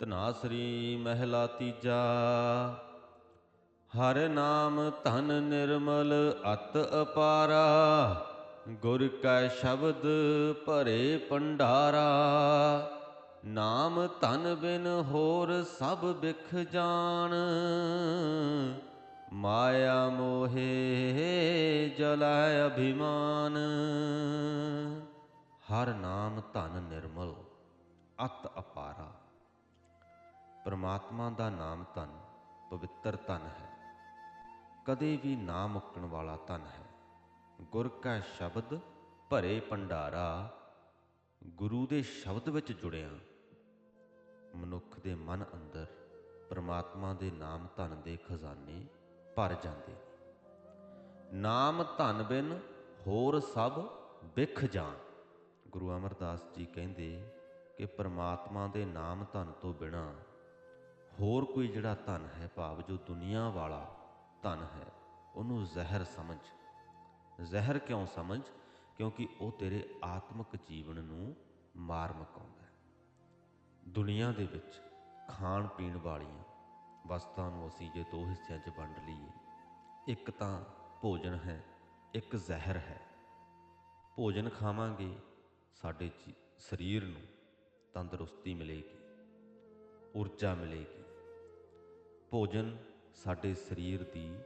ਤਨਾਸਰੀ ਮਹਿਲਾ ਤੀਜਾ। ਹਰ ਨਾਮ ਧਨ ਨਿਰਮਲ ਅਤ ਅਪਾਰਾ, ਗੁਰ ਕੈ ਸ਼ਬਦ ਭਰੇ ਪੰਡਾਰਾ ਨਾਮ ਧਨ ਬਿਨ ਹੋਰ ਸਭ ਬਿਖ ਜਾਣ, ਮਾਇਆ ਮੋਹੇ ਜਲੈ ਅਭਿਮਾਨ। ਹਰ ਨਾਮ ਧਨ ਨਿਰਮਲ, ਅਤ ਅਪਾਰਾ। ਪਰਮਾਤਮਾ ਦਾ ਨਾਮ ਧਨ, ਪਵਿੱਤਰ ਧਨ ਹੈ। ਕਦੇ ਵੀ ਨਾ ਮੁੱਕਣ ਵਾਲਾ ਧਨ ਹੈ। ਗੁਰ ਕਾ ਸ਼ਬਦ ਭਰੇ ਭੰਡਾਰਾ। ਗੁਰੂ ਦੇ ਸ਼ਬਦ ਵਿੱਚ ਜੁੜਿਆ। ਮਨੁੱਖ ਦੇ ਮਨ ਅੰਦਰ ਪਰਮਾਤਮਾ ਦੇ ਨਾਮ ਧਨ ਦੇ ਖਜ਼ਾਨੇ ਭਰ ਜਾਂਦੇ ਨਾਮ ਧਨ ਬਿਨ ਹੋਰ ਸਭ ਵਿਖ ਜਾਣ। ਗੁਰੂ ਅਮਰਦਾਸ ਜੀ ਕਹਿੰਦੇ ਕਿ ਪਰਮਾਤਮਾ ਦੇ ਨਾਮ ਧਨ ਤੋਂ ਬਿਨਾ ਹੋਰ ਕੋਈ ਜਿਹੜਾ ਧਨ ਹੈ ਭਾਵ ਜੋ ਦੁਨੀਆ ਵਾਲਾ ਧਨ ਹੈ, ਉਹਨੂੰ ਜ਼ਹਿਰ ਸਮਝ। ਜ਼ਹਿਰ ਕਿਉਂ ਸਮਝ? ਕਿਉਂਕਿ ਉਹ ਤੇਰੇ ਆਤਮਿਕ ਜੀਵਨ ਨੂੰ ਮਾਰ ਮਕਾਉਂਦਾ ਹੈ। ਦੁਨੀਆ ਦੇ ਵਿੱਚ ਖਾਣ ਪੀਣ ਵਾਲੀਆਂ ਵਸਤਾਂ ਨੂੰ ਅਸੀਂ ਜੇ ਦੋ ਹਿੱਸਿਆਂ 'ਚ ਵੰਡ ਲਈਏ, ਇੱਕ ਤਾਂ ਭੋਜਨ ਹੈ, ਇੱਕ ਜ਼ਹਿਰ ਹੈ। ਭੋਜਨ ਖਾਵਾਂਗੇ, ਸਾਡੇ ਸਰੀਰ ਨੂੰ ਤੰਦਰੁਸਤੀ ਮਿਲੇਗੀ, ਊਰਜਾ ਮਿਲੇਗੀ। ਭੋਜਨ ਸਾਡੇ ਸਰੀਰ ਦੀ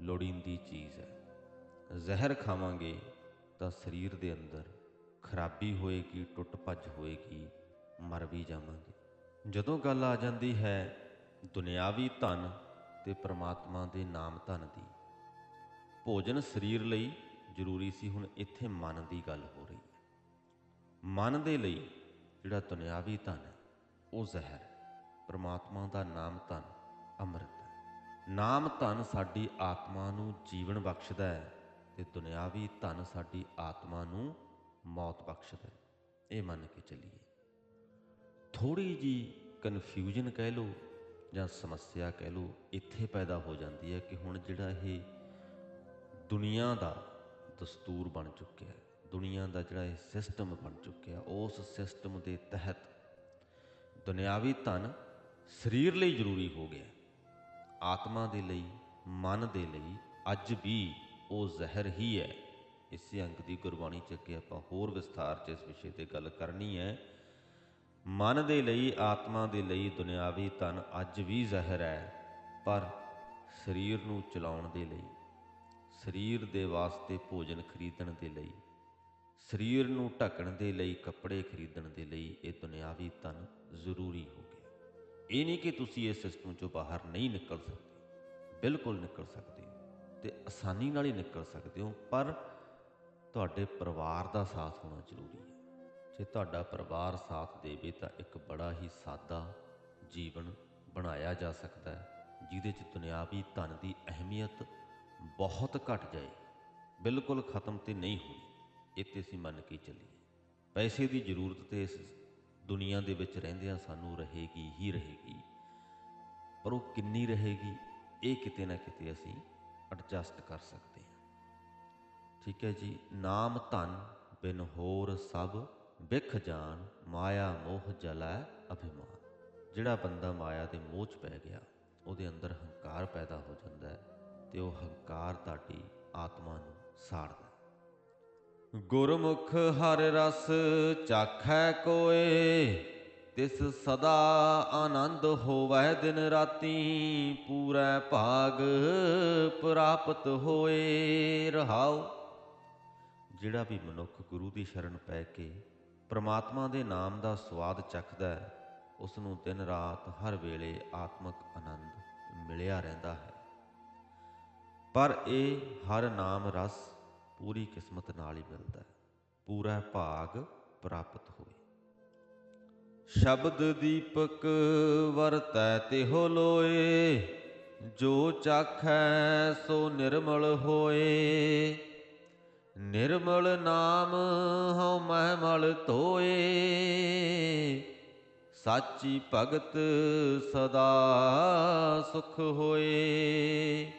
ਲੋੜੀਂਦੀ ਚੀਜ਼ ਹੈ। ਜ਼ਹਿਰ ਖਾਵਾਂਗੇ ਤਾਂ ਸਰੀਰ ਦੇ ਅੰਦਰ ਖਰਾਬੀ ਹੋਏਗੀ, ਟੁੱਟ ਭੱਜ ਹੋਏਗੀ, ਮਰ ਵੀ ਜਾਵਾਂਗੇ। ਜਦੋਂ ਗੱਲ ਆ ਜਾਂਦੀ ਹੈ ਦੁਨਿਆਵੀ ਧਨ ਤੇ ਪ੍ਰਮਾਤਮਾ ਦੇ ਨਾਮ ਧਨ ਦੀ, ਭੋਜਨ ਸਰੀਰ ਲਈ ਜ਼ਰੂਰੀ ਸੀ, ਹੁਣ ਇੱਥੇ ਮਨ ਦੀ ਗੱਲ ਹੋ ਰਹੀ ਹੈ। ਮਨ ਦੇ ਲਈ ਜਿਹੜਾ ਦੁਨਿਆਵੀ ਧਨ ਹੈ, ਉਹ ਜ਼ਹਿਰ ਹੈ। ਪ੍ਰਮਾਤਮਾ ਦਾ ਨਾਮ ਧਨ ਅੰਮ੍ਰਿਤ। ਨਾਮ ਧਨ ਸਾਡੀ ਆਤਮਾ ਨੂੰ ਜੀਵਨ ਬਖਸ਼ਦਾ ਹੈ ਤੇ ਦੁਨਿਆਵੀ ਧਨ ਸਾਡੀ ਆਤਮਾ ਨੂੰ ਮੌਤ ਬਖਸ਼ਦਾ ਹੈ। ਇਹ ਮੰਨ ਕੇ ਚੱਲੀਏ। ਥੋੜੀ ਜੀ ਕਨਫਿਊਜ਼ਨ ਕਹਿ ਲਓ ਜਾਂ ਸਮੱਸਿਆ ਕਹਿ ਲਓ, ਇੱਥੇ ਪੈਦਾ ਹੋ ਜਾਂਦੀ ਹੈ ਕਿ ਹੁਣ ਜਿਹੜਾ ਇਹ ਦੁਨੀਆ ਦਾ ਦਸਤੂਰ ਬਣ ਚੁੱਕਿਆ ਹੈ, ਦੁਨੀਆ ਦਾ ਜਿਹੜਾ ਇਹ ਸਿਸਟਮ ਬਣ ਚੁੱਕਿਆ ਉਸ ਸਿਸਟਮ ਦੇ ਤਹਿਤ ਦੁਨਿਆਵੀ ਧਨ ਸਰੀਰ ਲਈ ਜ਼ਰੂਰੀ ਹੋ ਗਿਆ ਆਤਮਾ ਦੇ ਲਈ, ਮਨ ਦੇ ਲਈ, ਅੱਜ ਵੀ ਉਹ ਜ਼ਹਿਰ ਹੀ ਹੈ। ਇਸੇ ਅੰਕ ਦੀ ਗੁਰਬਾਣੀ ਚ ਅੱਗੇ ਆਪਾਂ ਹੋਰ ਵਿਸਥਾਰ ਚ ਇਸ ਵਿਸ਼ੇ ਤੇ ਗੱਲ ਕਰਨੀ ਹੈ। ਮਨ ਦੇ ਲਈ, ਆਤਮਾ ਦੇ ਲਈ, ਦੁਨਿਆਵੀ ਧਨ ਅੱਜ ਵੀ ਜ਼ਹਿਰ ਹੈ, ਪਰ ਸਰੀਰ ਨੂੰ ਚਲਾਉਣ ਦੇ ਲਈ, ਸਰੀਰ ਦੇ ਵਾਸਤੇ ਭੋਜਨ ਖਰੀਦਣ ਦੇ ਲਈ, ਸਰੀਰ ਨੂੰ ਢੱਕਣ ਦੇ ਲਈ, ਕੱਪੜੇ ਖਰੀਦਣ ਦੇ ਲਈ ਇਹ ਦੁਨਿਆਵੀ ਧਨ ਜ਼ਰੂਰੀ ਹੋ ਗਿਆ। ਇਹ ਨਹੀਂ ਕਿ ਤੁਸੀਂ ਇਸ ਸਿਸਟਮ ਚੋਂ ਬਾਹਰ ਨਹੀਂ ਨਿਕਲ ਸਕਦੇ। ਬਿਲਕੁਲ ਨਿਕਲ ਸਕਦੇ ਹੋ ਤੇ ਆਸਾਨੀ ਨਾਲ ਹੀ ਨਿਕਲ ਸਕਦੇ ਹੋ, ਪਰ ਤੁਹਾਡੇ ਪਰਿਵਾਰ ਦਾ ਸਾਥ ਹੋਣਾ ਜ਼ਰੂਰੀ ਹੈ। ਜੇ ਤੁਹਾਡਾ ਪਰਿਵਾਰ ਸਾਥ ਦੇਵੇ ਤਾਂ ਇੱਕ ਬੜਾ ਹੀ ਸਾਦਾ ਜੀਵਨ ਬਣਾਇਆ ਜਾ ਸਕਦਾ ਹੈ, ਜਿਹਦੇ 'ਚ ਦੁਨਿਆਵੀ ਧਨ ਦੀ ਅਹਿਮੀਅਤ ਬਹੁਤ ਘਟ ਜਾਏ। ਬਿਲਕੁਲ ਖਤਮ ਤੇ ਨਹੀਂ ਹੋਣੀ, ਇਹ ਤੇ ਅਸੀਂ ਮੰਨ ਕੇ ਚੱਲੀਏ। ਪੈਸੇ ਦੀ ਜ਼ਰੂਰਤ ਤੇ ਇਸ ਦੁਨੀਆ ਦੇ ਵਿੱਚ ਰਹਿੰਦਿਆਂ ਸਾਨੂੰ ਰਹੇਗੀ ਹੀ ਰਹੇਗੀ। ਪਰ ਉਹ ਕਿੰਨੀ ਰਹੇਗੀ, ਇਹ ਕਿਤੇ ਨਾ ਕਿਤੇ ਅਸੀਂ ਐਡਜਸਟ ਕਰ ਸਕਦੇ ਹਾਂ। ਠੀਕ ਹੈ ਜੀ, ਨਾਮ ਧਨ ਬਿਨ ਹੋਰ ਸਭ ਵਿਖ ਜਾਣ ਮਾਇਆ ਮੋਹ ਜਲੈ ਅਭਿਮਾਨ। ਜਿਹੜਾ ਬੰਦਾ ਮਾਇਆ ਦੇ ਮੋਹ 'ਚ ਪੈ ਗਿਆ, ਉਹਦੇ ਅੰਦਰ ਹੰਕਾਰ ਪੈਦਾ ਹੋ ਜਾਂਦਾ ਹੈ ਤੇ ਉਹ ਹੰਕਾਰ ਤੁਹਾਡੀ ਆਤਮਾ ਨੂੰ ਸਾੜਦਾ ਗੁਰਮੁਖ ਹਰ ਰਸ ਚਾਖੈ ਕੋਏ, ਤਿਸ ਸਦਾ ਆਨੰਦ ਹੋਵੈ ਦਿਨ ਰਾਤੀ, ਪੂਰੈ ਭਾਗ ਪ੍ਰਾਪਤ ਹੋਏ ਰਹਾਉ। ਜਿਹੜਾ ਵੀ ਮਨੁੱਖ ਗੁਰੂ ਦੀ ਸ਼ਰਨ ਪੈ ਕੇ ਪ੍ਰਮਾਤਮਾ ਦੇ ਨਾਮ ਦਾ ਸਵਾਦ ਚੱਖਦਾ ਹੈ ਉਸ ਨੂੰ ਦਿਨ ਰਾਤ ਹਰ ਵੇਲੇ ਆਤਮਿਕ ਆਨੰਦ ਮਿਲਿਆ ਰਹਿੰਦਾ ਹੈ। ਪਰ ਇਹ ਹਰ ਨਾਮ ਰਸ ਪੂਰੀ ਕਿਸਮਤ ਨਾਲ ਹੀ ਮਿਲਦਾ ਹੈ। ਪੂਰਾ ਭਾਗ ਪ੍ਰਾਪਤ ਹੋਏ ਸ਼ਬਦ ਦੀਪਕ ਵਰਤੈ ਤਿਹੁ ਲੋਏ, ਜੋ ਚਾਖੈ ਸੋ ਨਿਰਮਲ ਹੋਏ। ਨਿਰਮਲ ਨਾਮ ਹਉ ਮਹਿ ਮਲ ਧੋਏ। ਸਾਚੀ ਭਗਤ ਸਦਾ ਸੁਖ ਹੋਏ।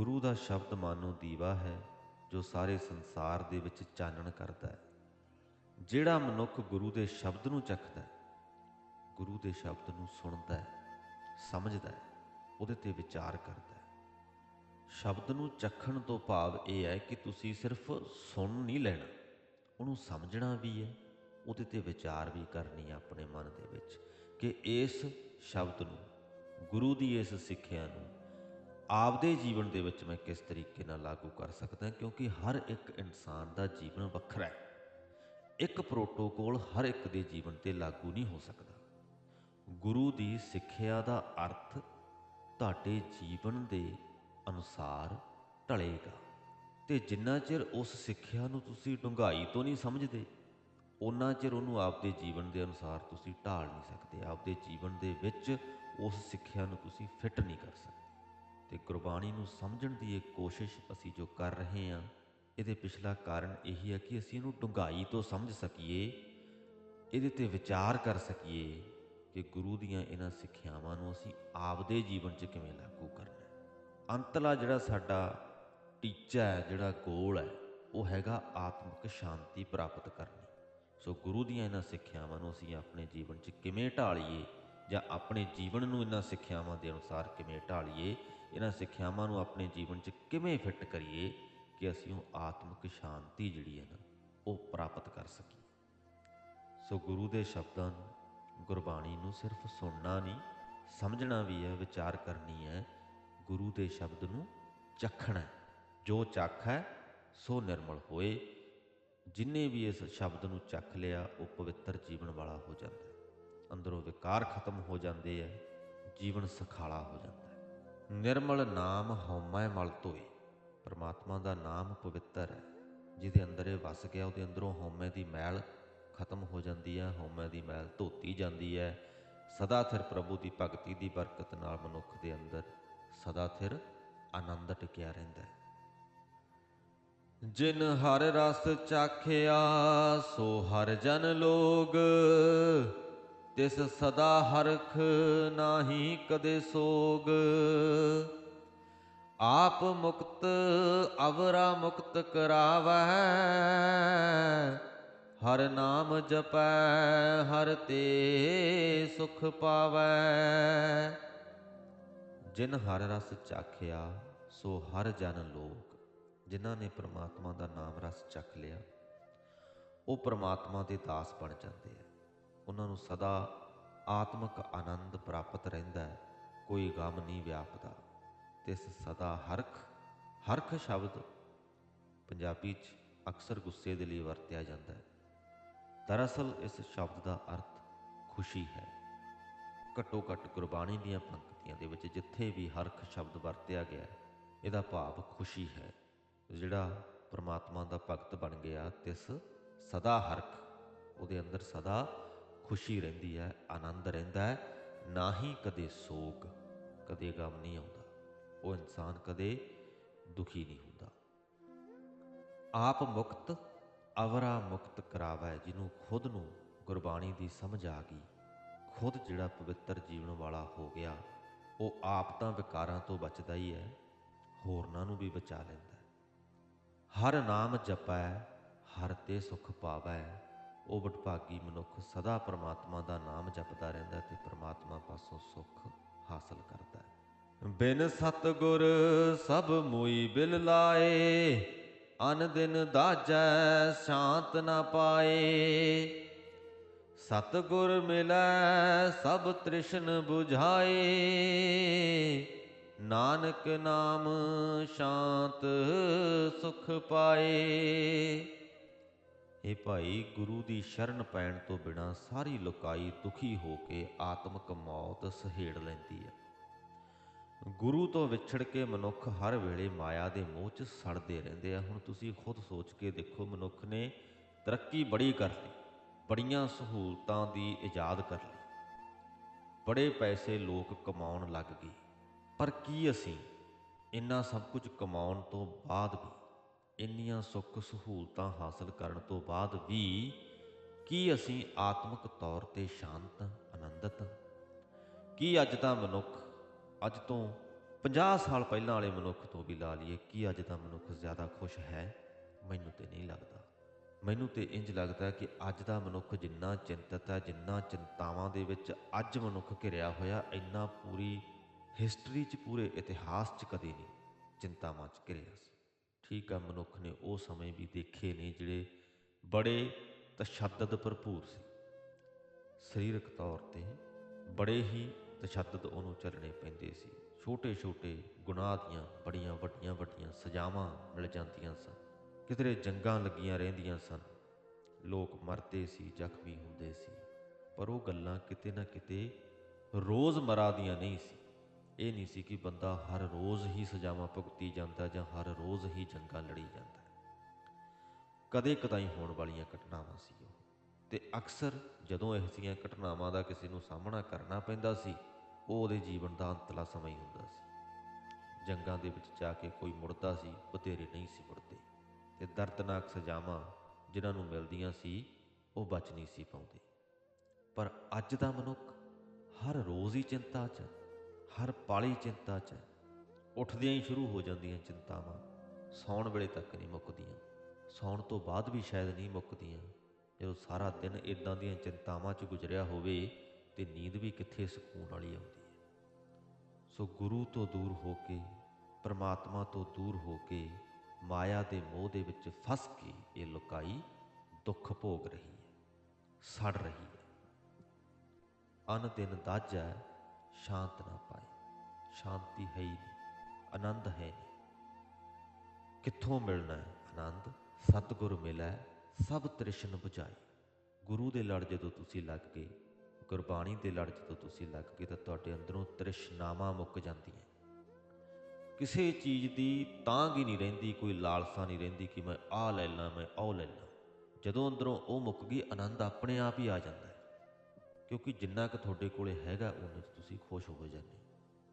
ਗੁਰੂ ਦਾ ਸ਼ਬਦ ਮਾਨੋ ਦੀਵਾ ਹੈ, ਜੋ ਸਾਰੇ ਸੰਸਾਰ ਦੇ ਵਿੱਚ ਚਾਨਣ ਕਰਦਾ ਹੈ। ਜਿਹੜਾ ਮਨੁੱਖ ਗੁਰੂ ਦੇ ਸ਼ਬਦ ਨੂੰ ਚੱਖਦਾ ਹੈ, ਗੁਰੂ ਦੇ ਸ਼ਬਦ ਨੂੰ ਸੁਣਦਾ ਹੈ, ਸਮਝਦਾ ਹੈ, ਉਹਦੇ ਤੇ ਵਿਚਾਰ ਕਰਦਾ ਹੈ। ਸ਼ਬਦ ਨੂੰ ਚੱਖਣ ਤੋਂ ਭਾਵ ਇਹ ਹੈ ਕਿ ਤੁਸੀਂ ਸਿਰਫ ਸੁਣ ਨਹੀਂ ਲੈਣਾ, ਉਹਨੂੰ ਸਮਝਣਾ ਵੀ ਹੈ, ਉਹਦੇ ਤੇ ਵਿਚਾਰ ਵੀ ਕਰਨੀ ਹੈ ਆਪਣੇ ਮਨ ਦੇ ਵਿੱਚ ਕਿ ਇਸ ਸ਼ਬਦ ਨੂੰ, ਗੁਰੂ ਦੀ ਇਸ ਸਿੱਖਿਆ ਨੂੰ ਆਪਦੇ ਜੀਵਨ ਦੇ ਵਿੱਚ ਮੈਂ ਕਿਸ ਤਰੀਕੇ ਨਾਲ ਲਾਗੂ ਕਰ ਸਕਦਾ ਕਿਉਂਕਿ ਹਰ ਇੱਕ ਇਨਸਾਨ ਦਾ ਜੀਵਨ ਵੱਖਰਾ ਹੈ। ਇੱਕ ਪ੍ਰੋਟੋਕੋਲ ਹਰ ਇੱਕ ਦੇ ਜੀਵਨ ਤੇ ਲਾਗੂ ਨਹੀਂ ਹੋ ਸਕਦਾ। ਗੁਰੂ ਦੀ ਸਿੱਖਿਆ ਦਾ ਅਰਥ ਤੁਹਾਡੇ ਜੀਵਨ ਦੇ ਅਨੁਸਾਰ ਢਲੇਗਾ ਤੇ ਜਿੰਨਾ ਚਿਰ ਉਸ ਸਿੱਖਿਆ ਨੂੰ ਤੁਸੀਂ ਡੂੰਘਾਈ ਤੋਂ ਨਹੀਂ ਸਮਝਦੇ ਉਹਨਾਂ ਚਿਰ ਉਹਨੂੰ ਆਪਦੇ ਜੀਵਨ ਦੇ ਅਨੁਸਾਰ ਤੁਸੀਂ ਢਾਲ ਨਹੀਂ ਸਕਦੇ। ਆਪਦੇ ਜੀਵਨ ਦੇ ਵਿੱਚ ਉਸ ਸਿੱਖਿਆ ਨੂੰ ਤੁਸੀਂ ਫਿੱਟ ਨਹੀਂ ਕਰ ਸਕਦੇ। ਤੇ ਗੁਰਬਾਣੀ ਨੂੰ ਸਮਝਣ ਦੀ ਇਹ ਕੋਸ਼ਿਸ਼ ਅਸੀਂ ਜੋ ਕਰ ਰਹੇ ਹਾਂ, ਇਹਦੇ ਪਿਛਲਾ ਕਾਰਨ ਇਹੀ ਹੈ ਕਿ ਅਸੀਂ ਇਹਨੂੰ ਡੂੰਘਾਈ ਤੋਂ ਸਮਝ ਸਕੀਏ, ਇਹਦੇ ਤੇ ਵਿਚਾਰ ਕਰ ਸਕੀਏ ਕਿ ਗੁਰੂ ਦੀਆਂ ਇਹਨਾਂ ਸਿੱਖਿਆਵਾਂ ਨੂੰ ਅਸੀਂ ਆਪਦੇ ਜੀਵਨ 'ਚ ਕਿਵੇਂ ਲਾਗੂ ਕਰਨਾ ਹੈ। ਅੰਤਲਾ ਜਿਹੜਾ ਸਾਡਾ ਟੀਚਾ ਹੈ, ਜਿਹੜਾ ਗੋਲ ਹੈ, ਉਹ ਹੈਗਾ ਆਤਮਿਕ ਸ਼ਾਂਤੀ ਪ੍ਰਾਪਤ ਕਰਨੀ। ਸੋ ਗੁਰੂ ਦੀਆਂ ਇਹਨਾਂ ਸਿੱਖਿਆਵਾਂ ਨੂੰ ਅਸੀਂ ਆਪਣੇ ਜੀਵਨ 'ਚ ਕਿਵੇਂ ਢਾਲੀਏ ਜਾਂ ਆਪਣੇ ਜੀਵਨ ਨੂੰ ਇਹਨਾਂ ਸਿੱਖਿਆਵਾਂ ਦੇ ਅਨੁਸਾਰ ਕਿਵੇਂ ਢਾਲੀਏ ਇਹਨਾਂ ਸਿੱਖਿਆਵਾਂ ਨੂੰ ਆਪਣੇ ਜੀਵਨ 'ਚ ਕਿਵੇਂ ਫਿੱਟ ਕਰੀਏ ਕਿ ਅਸੀਂ ਉਹ ਆਤਮਿਕ ਸ਼ਾਂਤੀ ਜਿਹੜੀ ਹੈ ਨਾ, ਉਹ ਪ੍ਰਾਪਤ ਕਰ ਸਕੀਏ। ਸੋ ਗੁਰੂ ਦੇ ਸ਼ਬਦਾਂ ਨੂੰ, ਗੁਰਬਾਣੀ ਨੂੰ ਸਿਰਫ ਸੁਣਨਾ ਨਹੀਂ, ਸਮਝਣਾ ਵੀ ਹੈ, ਵਿਚਾਰ ਕਰਨੀ ਹੈ, ਗੁਰੂ ਦੇ ਸ਼ਬਦ ਨੂੰ ਚੱਖਣਾ ਜੋ ਚੱਖ ਹੈ, ਸੋ ਨਿਰਮਲ ਹੋਏ। ਜਿਨੇ ਵੀ ਇਸ ਸ਼ਬਦ ਨੂੰ ਚੱਖ ਲਿਆ, ਉਹ ਪਵਿੱਤਰ ਜੀਵਨ ਵਾਲਾ ਹੋ ਜਾਂਦਾ ਹੈ। ਅੰਦਰੋਂ ਵਿਕਾਰ ਖਤਮ ਹੋ ਜਾਂਦੇ ਹੈ, ਜੀਵਨ ਸਖਾਲਾ ਹੋ ਜਾਂਦਾ ਨਿਰਮਲ ਨਾਮ ਹਉਮੈ ਮਲ ਧੋਏ ਪਰਮਾਤਮਾ ਦਾ ਨਾਮ ਪਵਿੱਤਰ ਹੈ। ਜਿਹਦੇ ਅੰਦਰ ਇਹ ਵਸ ਗਿਆ, ਉਹਦੇ ਅੰਦਰੋਂ ਹਉਮੈ ਦੀ ਮੈਲ ਖਤਮ ਹੋ ਜਾਂਦੀ ਹੈ, ਹਉਮੈ ਦੀ ਮੈਲ ਧੋਤੀ ਜਾਂਦੀ ਹੈ। ਸਦਾ ਥਿਰ ਪ੍ਰਭੂ ਦੀ ਭਗਤੀ ਦੀ ਬਰਕਤ ਨਾਲ ਮਨੁੱਖ ਦੇ ਅੰਦਰ ਸਦਾ ਥਿਰ ਆਨੰਦ ਟਿਕਿਆ ਰਹਿੰਦਾ ਹੈ। ਜਿਨ ਹਰ ਰਸ ਚਾਖਿਆ, ਸੋ ਹਰ ਜਨ ਲੋਗ। ਤਿਸ ਸਦਾ ਹਰਖ ਨਾਹੀ ਕਦੇ ਸੋਗ। ਆਪ ਮੁਕਤ ਅਵਰਾ ਮੁਕਤ ਕਰਾਵੈ ਹਰ ਨਾਮ ਜਪੈ, ਹਰ ਤੇ ਸੁਖ ਪਾਵੈ। ਜਿਨ ਹਰ ਰਸ ਚਾਖਿਆ, ਸੋ ਹਰ ਜਨ ਲੋਕ, ਜਿਨ੍ਹਾਂ ਨੇ ਪ੍ਰਮਾਤਮਾ ਦਾ ਨਾਮ ਰਸ ਚੱਖ ਲਿਆ, ਉਹ ਪ੍ਰਮਾਤਮਾ ਦੇ ਦਾਸ ਬਣ ਜਾਂਦੇ ਆ। ਉਹਨਾਂ ਨੂੰ ਸਦਾ ਆਤਮਿਕ ਆਨੰਦ ਪ੍ਰਾਪਤ ਰਹਿੰਦਾ ਹੈ, ਕੋਈ ਗਮ ਨਹੀਂ ਵਿਆਪਦਾ। ਤਿਸ ਸਦਾ ਹਰਖ ਹਰਖ ਸ਼ਬਦ ਪੰਜਾਬੀ 'ਚ ਅਕਸਰ ਗੁੱਸੇ ਦੇ ਲਈ ਵਰਤਿਆ ਜਾਂਦਾ ਹੈ। ਦਰਅਸਲ ਇਸ ਸ਼ਬਦ ਦਾ ਅਰਥ ਖੁਸ਼ੀ ਹੈ। ਘੱਟੋ ਘੱਟ ਗੁਰਬਾਣੀ ਦੀਆਂ ਪੰਕਤੀਆਂ ਦੇ ਵਿੱਚ ਜਿੱਥੇ ਵੀ ਹਰਖ ਸ਼ਬਦ ਵਰਤਿਆ ਗਿਆ, ਇਹਦਾ ਭਾਵ ਖੁਸ਼ੀ ਹੈ। ਜਿਹੜਾ ਪ੍ਰਮਾਤਮਾ ਦਾ ਭਗਤ ਬਣ ਗਿਆ, ਤਿਸ ਸਦਾ ਹਰਖ, ਉਹਦੇ ਅੰਦਰ ਸਦਾ ਖੁਸ਼ੀ ਰਹਿੰਦੀ ਹੈ, ਆਨੰਦ ਰਹਿੰਦਾ ਹੈ, ਨਾ ਹੀ ਕਦੇ ਸੋਗ, ਕਦੇ ਗਮ ਨਹੀਂ ਆਉਂਦਾ। ਉਹ ਇਨਸਾਨ ਕਦੇ ਦੁਖੀ ਨਹੀਂ ਹੁੰਦਾ। ਆਪ ਮੁਕਤ, ਅਵਰਾ ਮੁਕਤ ਕਰਾਵੈ, ਜਿਹਨੂੰ ਖੁਦ ਨੂੰ ਗੁਰਬਾਣੀ ਦੀ ਸਮਝ ਆ ਗਈ। ਖੁਦ ਜਿਹੜਾ ਪਵਿੱਤਰ ਜੀਵਨ ਵਾਲਾ ਹੋ ਗਿਆ, ਉਹ ਆਪ ਤਾਂ ਵਿਕਾਰਾਂ ਤੋਂ ਬਚਦਾ ਹੀ ਹੈ, ਹੋਰਨਾਂ ਨੂੰ ਵੀ ਬਚਾ ਲੈਂਦਾ ਹਰ ਨਾਮ ਜਪੈ, ਹਰ ਤੇ ਸੁਖ ਪਾਵੈ, ਉਹ ਵਡਭਾਗੀ ਮਨੁੱਖ ਸਦਾ ਪ੍ਰਮਾਤਮਾ ਦਾ ਨਾਮ ਜਪਦਾ ਰਹਿੰਦਾ ਤੇ ਪ੍ਰਮਾਤਮਾ ਪਾਸੋਂ ਸੁਖ ਹਾਸਲ ਕਰਦਾ ਹੈ। ਬਿਨ ਸਤਗੁਰ ਸਭ ਮੋਈ ਬਿਲ ਲਾਏ, ਅਨ ਦਿਨ ਦਾਜੈ ਸ਼ਾਂਤ ਨਾ ਪਾਏ। ਸਤਗੁਰ ਮਿਲੈ ਸਭ ਤ੍ਰਿਸ਼ਨ 부ਝਾਏ, ਨਾਨਕ ਨਾਮ ਸ਼ਾਂਤ ਸੁਖ ਪਾਏ। ਇਹ ਭਾਈ, ਗੁਰੂ ਦੀ ਸ਼ਰਨ ਪੈਣ ਤੋਂ ਬਿਨਾ ਸਾਰੀ ਲੋਕਾਈ ਦੁਖੀ ਹੋ ਕੇ ਆਤਮਿਕ ਮੌਤ ਸਹੇੜ ਲੈਂਦੀ ਹੈ। ਗੁਰੂ ਤੋਂ ਵਿਛੜ ਕੇ ਮਨੁੱਖ ਹਰ ਵੇਲੇ ਮਾਇਆ ਦੇ ਮੋਹ 'ਚ ਸੜਦੇ ਰਹਿੰਦੇ ਆ। ਹੁਣ ਤੁਸੀਂ ਖੁਦ ਸੋਚ ਕੇ ਦੇਖੋ, ਮਨੁੱਖ ਨੇ ਤਰੱਕੀ ਬੜੀ ਕਰ ਲਈ, ਬੜੀਆਂ ਸਹੂਲਤਾਂ ਦੀ ਇਜਾਦ ਕਰ ਲਈ। ਬੜੇ ਪੈਸੇ ਲੋਕ ਕਮਾਉਣ ਲੱਗ ਗਏ। ਪਰ ਕੀ ਅਸੀਂ ਇੰਨਾ ਸਭ ਕੁਝ ਕਮਾਉਣ ਤੋਂ ਬਾਅਦ ਵੀ, ਇੰਨੀਆਂ ਸੁੱਖ ਸਹੂਲਤਾਂ ਹਾਸਲ ਕਰਨ ਤੋਂ ਬਾਅਦ ਵੀ, ਕੀ ਅਸੀਂ ਆਤਮਿਕ ਤੌਰ ਤੇ ਸ਼ਾਂਤ, ਆਨੰਦਤ? ਹਾਂ? ਕੀ ਅੱਜ ਦਾ ਮਨੁੱਖ ਅੱਜ ਤੋਂ 50 ਸਾਲ ਪਹਿਲਾਂ ਵਾਲੇ ਮਨੁੱਖ ਤੋਂ ਵੀ ਲਾ ਲਈਏ ਕਿ ਅੱਜ ਦਾ ਮਨੁੱਖ ਜ਼ਿਆਦਾ ਖੁਸ਼ ਹੈ, ਮੈਨੂੰ ਤੇ ਨਹੀਂ ਲੱਗਦਾ। ਮੈਨੂੰ ਤੇ ਇੰਜ ਲੱਗਦਾ ਕਿ ਅੱਜ ਦਾ ਮਨੁੱਖ ਜਿੰਨਾ ਚਿੰਤਤ ਹੈ, ਜਿੰਨਾ ਚਿੰਤਾਵਾਂ ਦੇ ਵਿੱਚ ਅੱਜ ਮਨੁੱਖ ਘਿਰਿਆ ਹੋਇਆ, ਇੰਨਾ ਪੂਰੀ ਹਿਸਟਰੀ 'ਚ, ਪੂਰੇ ਇਤਿਹਾਸ 'ਚ ਕਦੇ ਨਹੀਂ ਚਿੰਤਾਵਾਂ 'ਚ ਘਿਰਿਆ ਸੀ। ਠੀਕ ਆ ਮਨੁੱਖ ਨੇ ਉਹ ਸਮੇਂ ਵੀ ਦੇਖੇ ਨੇ ਜਿਹੜੇ ਬੜੇ ਤਸ਼ੱਦਦ ਭਰਪੂਰ ਸੀ। ਸਰੀਰਕ ਤੌਰ ਤੇ ਬੜੇ ਹੀ ਤਸ਼ੱਦਦ ਉਹਨੂੰ ਚੱਲਣੇ ਪੈਂਦੇ ਸੀ। ਛੋਟੇ ਛੋਟੇ ਗੁਨਾਹ ਦੀਆਂ ਬੜੀਆਂ ਵੱਡੀਆਂ ਵੱਡੀਆਂ ਸਜ਼ਾਵਾਂ ਮਿਲ ਜਾਂਦੀਆਂ ਸਨ। ਕਿਧਰੇ ਜੰਗਾਂ ਲੱਗੀਆਂ ਰਹਿੰਦੀਆਂ ਸਨ। ਲੋਕ ਮਰਦੇ ਸੀ, ਜ਼ਖਮੀ ਹੁੰਦੇ ਸੀ। ਪਰ ਉਹ ਗੱਲਾਂ ਕਿਤੇ ਨਾ ਕਿਤੇ ਰੋਜ਼ਮਰਾ ਦੀਆਂ ਨਹੀਂ ਸੀ। ਇਹ ਨਹੀਂ ਸੀ ਕਿ ਬੰਦਾ ਹਰ ਰੋਜ਼ ਹੀ ਸਜ਼ਾਵਾਂ ਭੁਗਤੀ ਜਾਂਦਾ ਜਾਂ ਹਰ ਰੋਜ਼ ਹੀ ਜੰਗਾਂ ਲੜੀ ਜਾਂਦਾ। ਕਦੇ ਕਦਾਈ ਹੋਣ ਵਾਲੀਆਂ ਘਟਨਾਵਾਂ ਸੀ ਉਹ। ਤੇ ਅਕਸਰ ਜਦੋਂ ਇਹੋ ਜਿਹੀਆਂ ਘਟਨਾਵਾਂ ਦਾ ਕਿਸੇ ਨੂੰ ਸਾਹਮਣਾ ਕਰਨਾ ਪੈਂਦਾ ਸੀ ਉਹ ਉਹਦੇ ਜੀਵਨ ਦਾ ਅੰਤਲਾ ਸਮਾਂ ਹੀ ਹੁੰਦਾ ਸੀ। ਜੰਗਾਂ ਦੇ ਵਿੱਚ ਜਾ ਕੇ ਕੋਈ ਮੁੜਦਾ ਸੀ, ਬਥੇਰੇ ਨਹੀਂ ਸੀ ਮੁੜਦੇ। ਤੇ ਦਰਦਨਾਕ ਸਜ਼ਾਵਾਂ ਜਿਨ੍ਹਾਂ ਨੂੰ ਮਿਲਦੀਆਂ ਸੀ, ਉਹ ਬਚ ਨਹੀਂ ਸੀ ਪਾਉਂਦੇ। ਪਰ ਅੱਜ ਦਾ ਮਨੁੱਖ ਹਰ ਰੋਜ਼ ਹੀ ਚਿੰਤਾ 'ਚ ਹਰ ਪਾਲੀ ਚਿੰਤਾ 'ਚ ਉੱਠਦਿਆਂ ਹੀ ਸ਼ੁਰੂ ਹੋ ਜਾਂਦੀਆਂ ਚਿੰਤਾਵਾਂ ਸੌਣ ਵੇਲੇ ਤੱਕ ਨਹੀਂ ਮੁੱਕਦੀਆਂ। ਸੌਣ ਤੋਂ ਬਾਅਦ ਵੀ ਸ਼ਾਇਦ ਨਹੀਂ ਮੁੱਕਦੀਆਂ। ਜਦੋਂ ਸਾਰਾ ਦਿਨ ਇਦਾਂ ਦੀਆਂ ਚਿੰਤਾਵਾਂ 'ਚ ਗੁਜ਼ਰਿਆ ਹੋਵੇ ਤੇ ਨੀਂਦ ਵੀ ਕਿੱਥੇ ਸਕੂਨ ਵਾਲੀ ਆਉਂਦੀ। ਸੋ ਗੁਰੂ ਤੋਂ ਦੂਰ ਹੋ ਕੇ, ਪਰਮਾਤਮਾ ਤੋਂ ਦੂਰ ਹੋ ਕੇ, ਮਾਇਆ ਦੇ ਮੋਹ ਦੇ ਵਿੱਚ ਫਸ ਕੇ ਇਹ ਲੁਕਾਈ ਦੁੱਖ ਭੋਗ ਰਹੀ ਹੈ, ਸੜ ਰਹੀ ਹੈ। ਅਨ ਦਿਨ ਦਾਜੈ ਸ਼ਾਂਤ ਨਾ ਪਾਏ, ਸ਼ਾਂਤੀ ਹੈ ਹੀ ਆਨੰਦ ਹੈ ਨਹੀਂ। ਕਿੱਥੋਂ ਮਿਲਣਾ ਹੈ ਆਨੰਦ? ਸਤਿਗੁਰ ਮਿਲੈ, ਸਭ ਤ੍ਰਿਸ਼ਨ 부ਝਾਈ ਗੁਰੂ ਦੇ ਲੜ ਜਦੋਂ ਤੁਸੀਂ ਲੱਗ ਗਏ ਗੁਰਬਾਣੀ ਦੇ ਲੜ ਜਦੋਂ ਤੁਸੀਂ ਲੱਗ ਗਏ ਤਾਂ ਤੁਹਾਡੇ ਅੰਦਰੋਂ ਤ੍ਰਿਸ਼ਨਾਵਾਂ ਮੁੱਕ ਜਾਂਦੀਆਂ। ਕਿਸੇ ਚੀਜ਼ ਦੀ ਤਾਂਗ ਹੀ ਨਹੀਂ ਰਹਿੰਦੀ, ਕੋਈ ਲਾਲਸਾ ਨਹੀਂ ਰਹਿੰਦੀ ਕਿ ਮੈਂ ਆਹ ਲੈ ਲਾਂ, ਮੈਂ ਉਹ ਲੈ ਲਾਂ। ਜਦੋਂ ਅੰਦਰੋਂ ਉਹ ਮੁੱਕ ਗਈ, ਆਨੰਦ ਆਪਣੇ ਆਪ ਹੀ ਆ ਜਾਂਦਾ ਹੈ। ਕਿਉਂਕਿ ਜਿੰਨਾ ਕੁ ਤੁਹਾਡੇ ਕੋਲੇ ਹੈਗਾ ਉਹਨੇ 'ਚ ਤੁਸੀਂ ਖੁਸ਼ ਹੋ ਜਾਂਦੇ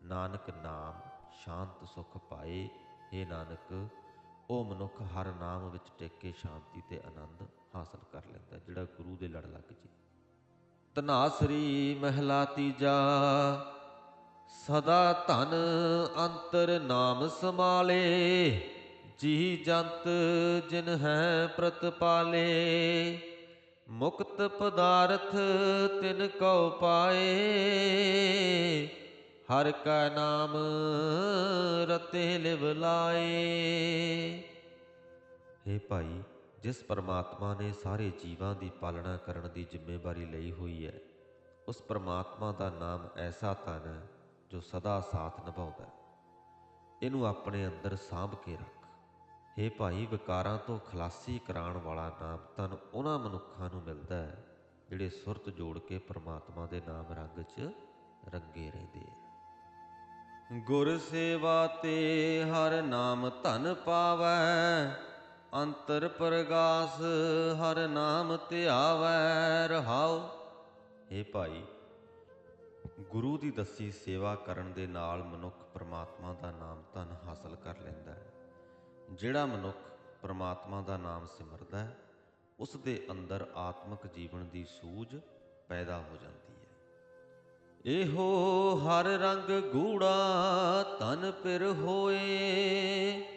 ਨਾਨਕ ਨਾਮ ਸ਼ਾਂਤ ਸੁਖ ਪਾਏ ਏ ਨਾਨਕ, ਉਹ ਮਨੁੱਖ ਹਰ ਨਾਮ ਵਿੱਚ ਟਿਕ ਕੇ ਸ਼ਾਂਤੀ ਤੇ ਆਨੰਦ ਹਾਸਲ ਕਰ ਲੈਂਦਾ ਜਿਹੜਾ ਗੁਰੂ ਦੇ ਲੜ ਲੱਗ ਜੇ। ਤਨਾਸਰੀ ਮਹਿਲਾ ਤੀਜਾ, ਸਦਾ ਧਨ ਅੰਤਰ ਨਾਮ ਸਮਾਲੇ ਜੀ ਜੰਤ ਜਿਨ ਹੈ ਪ੍ਰਤਪਾਲੇ ਮੁਕਤ ਪਦਾਰਥ ਤਿਨ ਕਉ ਪਾਏ, ਹਰ ਕਾ ਨਾਮ ਰਤੇ ਲਿਵ ਲਾਏ। हे ਭਾਈ ਜਿਸ ਪਰਮਾਤਮਾ ਨੇ ਸਾਰੇ ਜੀਵਾਂ ਦੀ ਪਾਲਣਾ ਕਰਨ ਦੀ ਜ਼ਿੰਮੇਵਾਰੀ ਲਈ ਹੋਈ ਹੈ, ਉਸ ਪਰਮਾਤਮਾ ਦਾ ਨਾਮ ਐਸਾ ਧਨ ਹੈ ਜੋ ਸਦਾ ਸਾਥ ਨਿਭਾਉਂਦਾ ਹੈ। ਇਹਨੂੰ ਆਪਣੇ ਅੰਦਰ ਸਾਂਭ ਕੇ ਰੱਖ। हे ਭਾਈ, ਵਿਕਾਰਾਂ ਤੋਂ ਖਲਾਸੀ ਕਰਾਉਣ ਵਾਲਾ ਨਾਮ ਤਨ ਉਹਨਾਂ ਮਨੁੱਖਾਂ ਨੂੰ ਮਿਲਦਾ ਹੈ, ਜਿਹੜੇ ਸੁਰਤ ਜੋੜ ਕੇ ਪਰਮਾਤਮਾ ਦੇ ਨਾਮ ਰੰਗ 'ਚ ਰੰਗੇ ਰਹਿੰਦੇ ਆ ਗੁਰ ਸੇਵਾ ਤੇ ਹਰ ਨਾਮ ਧਨ ਪਾਵੈ ਅੰਤਰ ਪ੍ਰਗਾਸ, ਹਰ ਨਾਮ ਧਿਆਵੈ ਰਹਾਉ। ਏ ਭਾਈ, ਗੁਰੂ ਦੀ ਦੱਸੀ ਸੇਵਾ ਕਰਨ ਦੇ ਨਾਲ ਮਨੁੱਖ ਪ੍ਰਮਾਤਮਾ ਦਾ ਨਾਮ ਧਨ ਹਾਸਲ ਕਰ ਲੈਂਦਾ ਹੈ। ਜਿਹੜਾ ਮਨੁੱਖ ਪ੍ਰਮਾਤਮਾ ਦਾ ਨਾਮ ਸਿਮਰਦਾ ਹੈ, ਉਸ ਦੇ ਅੰਦਰ ਆਤਮਿਕ ਜੀਵਨ ਦੀ ਸੂਝ ਪੈਦਾ ਹੋ ਜਾਂਦੀ ਹੈ। ਇਹੋ ਹਰ ਰੰਗ ਗੂੜਾ ਤਨ ਪਿਰ ਹੋਏ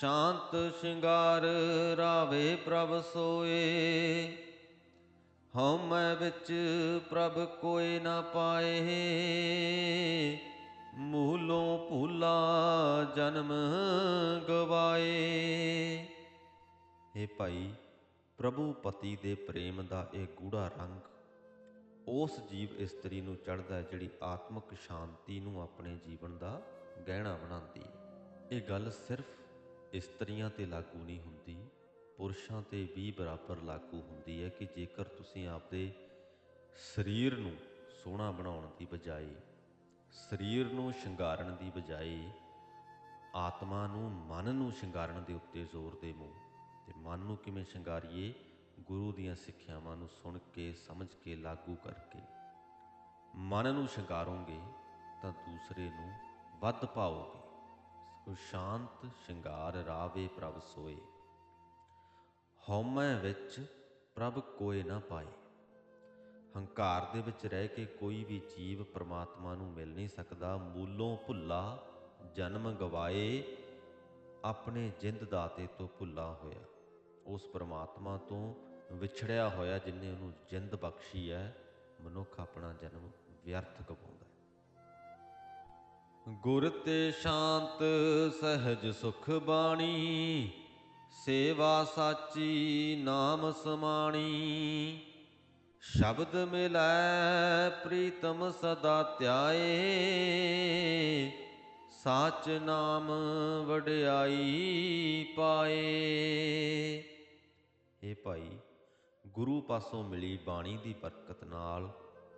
ਸ਼ਾਂਤ ਸ਼ਿੰਗਾਰ ਰਾਵੇ ਪ੍ਰਭ ਸੋਏ। ਹਉਮੈ ਵਿੱਚ ਪ੍ਰਭ ਕੋਈ ਨਾ ਪਾਏ। ਮੂਲੋਂ ਭੂਲਾ ਜਨਮ ਗਵਾਏ। हे ਭਾਈ, ਪ੍ਰਭੂ ਪਤੀ ਦੇ ਪ੍ਰੇਮ ਦਾ ਇਹ ਗੂੜਾ ਰੰਗ ਉਸ ਜੀਵ ਇਸਤਰੀ ਨੂੰ ਚੜ੍ਹਦਾ ਜਿਹੜੀ ਆਤਮਿਕ ਸ਼ਾਂਤੀ ਨੂੰ ਆਪਣੇ ਜੀਵਨ ਦਾ ਗਹਿਣਾ ਬਣਾਉਂਦੀ ਹੈ। ਇਹ ਗੱਲ ਸਿਰਫ ਇਸਤਰੀਆਂ ਤੇ ਲਾਗੂ ਨਹੀਂ ਹੁੰਦੀ, ਪੁਰਸ਼ਾਂ ਤੇ ਵੀ ਬਰਾਬਰ ਲਾਗੂ ਹੁੰਦੀ ਹੈ ਕਿ ਜੇਕਰ ਤੁਸੀਂ ਆਪਦੇ ਸਰੀਰ ਨੂੰ ਸੋਹਣਾ ਬਣਾਉਣ ਦੀ ਬਜਾਏ, ਸਰੀਰ ਨੂੰ ਸ਼ਿੰਗਾਰਨ ਦੀ ਬਜਾਏ, ਆਤਮਾ ਨੂੰ ਮਨ ਨੂੰ ਸ਼ਿੰਗਾਰਨ ਦੇ ਉੱਤੇ ਜ਼ੋਰ ਦੇਵੋ, ਤੇ ਮਨ ਨੂੰ ਕਿਵੇਂ ਸ਼ਿੰਗਾਰੀਏ, ਗੁਰੂ ਦੀਆਂ ਸਿੱਖਿਆਵਾਂ ਨੂੰ ਸੁਣ ਕੇ, ਸਮਝ ਕੇ, ਲਾਗੂ ਕਰਕੇ। ਮਨ ਨੂੰ ਸ਼ਿੰਗਾਰੋਗੇ ਤਾਂ ਦੂਸਰੇ ਨੂੰ ਵੱਧ ਪਾਓਗੇ। ਸੋ ਸ਼ਾਂਤ ਸ਼ਿੰਗਾਰ ਰਾਵੇ ਪ੍ਰਭ ਸੋਏ। ਹਉਮੈ ਵਿੱਚ ਪ੍ਰਭ ਕੋਏ ਨਾ ਪਾਏ। ਹੰਕਾਰ ਦੇ ਵਿੱਚ ਰਹਿ ਕੇ ਕੋਈ ਵੀ ਜੀਵ ਪ੍ਰਮਾਤਮਾ ਨੂੰ ਮਿਲ ਨਹੀਂ ਸਕਦਾ। ਮੂਲੋਂ ਭੁੱਲਾ ਜਨਮ ਗਵਾਏ, ਆਪਣੇ ਜਿੰਦ ਦਾਤੇ ਤੋਂ ਭੁੱਲਾ ਹੋਇਆ। ਉਸ ਪ੍ਰਮਾਤਮਾ ਤੋਂ ਵਿਛੜਿਆ ਹੋਇਆ ਜਿਨੇ ਉਹਨੂੰ ਜਿੰਦ ਬਖਸ਼ੀ ਹੈ, ਮਨੁੱਖ ਆਪਣਾ ਜਨਮ ਵਿਅਰਥ ਗਵਾਉਂਦਾ ਗੁਰ ਤੇ ਸ਼ਾਂਤ ਸਹਿਜ ਸੁਖ ਬਾਣੀ, ਸੇਵਾ ਸਾਚੀ ਨਾਮ ਸਮਾਣੀ। ਸ਼ਬਦ ਮਿਲੈ ਪ੍ਰੀਤਮ ਸਦਾ ਧਿਆਏ, ਸਾਚ ਨਾਮ ਵਡਿਆਈ ਪਾਏ। ਇਹ ਭਾਈ, ਗੁਰੂ ਪਾਸੋਂ ਮਿਲੀ ਬਾਣੀ ਦੀ ਬਰਕਤ ਨਾਲ